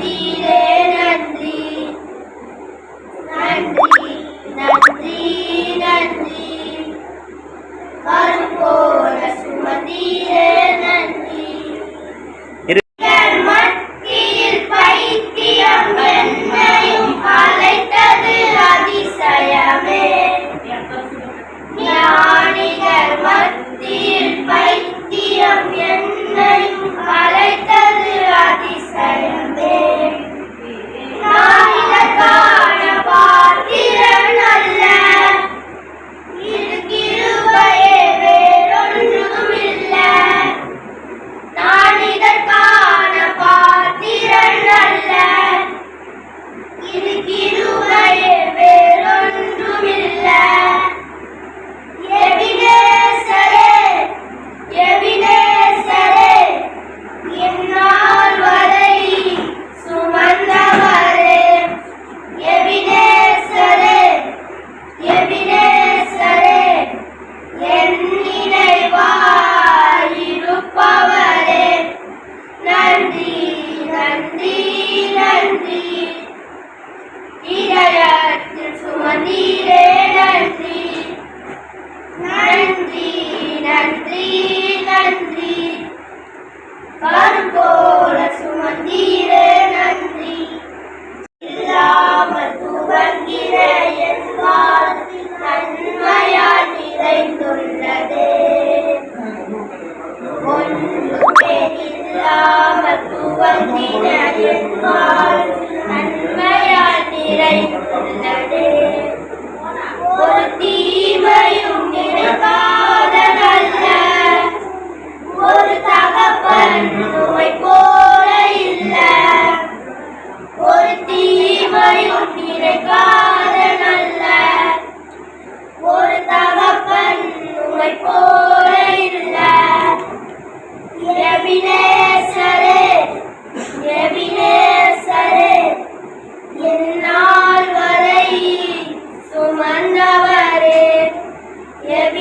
ತೀರ போல இல்ல ஒரு தீமையும் நிறைக்காத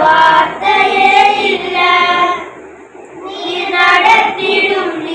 வார்த்தையே இல்ல. நீ நடத்திடும்